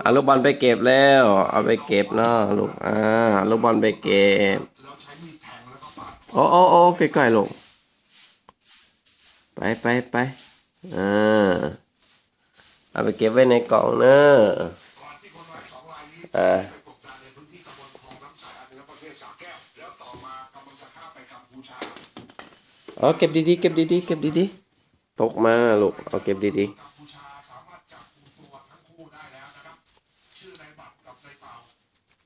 เอาลูกบอลไปเก็บแล้ว เอาไปเก็บเนาะลูกอ่าลูกบอลไปเก็บโอ้โอ้โอ้ใกล้ๆลูกไปไปไปอ่าเอาไปเก็บไว้ในกล่องเนอะอ่าเอาเก็บดีๆเก็บดีๆเก็บดีๆตกมาลูกเอาเก็บดีๆ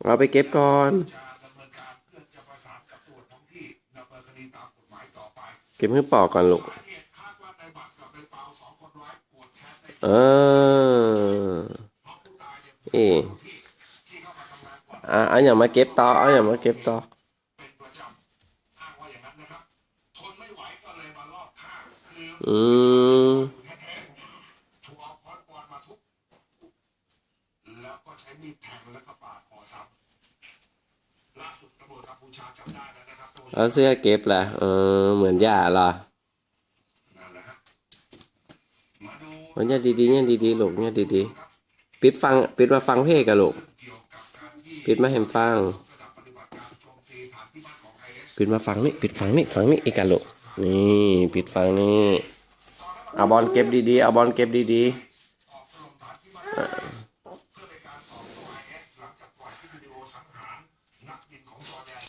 เอาไปเก็บก่อนเก็บให้ปอกก่อนลูกเออเอ๊ะอะเอาอย่างมาเก็บต่อเอาอย่างมาเก็บต่ออืม แล้วก็ใช้มีดแทงแล้วก็ปาดคอซ้ำล่าสุดตำรวจกัมพูชาจับได้แล้วนะครับตัวเอาเสื้อเก็บล่ะเออเหมือนย่าเหรอนั่นแหละครับมาดูมันเนี่ยดีๆเนี่ยดีๆลูกเนี่ยดีๆปิดฟังปิดมาฟังเพลงกันลูกเกี่ยวกับการที่ปิดมาให้ฟังระดับปฏิบัติการโจมตีฐานที่มั่นของไอเอสปิดมาฟังนี่ปิดฟังนี่ฟังนี่อีกกันลูกนี่ปิดฟังนี่เอาบอลเก็บดีๆ เอาบอลเก็บดีๆ วิดีโอสังหารนักบินของจอแดน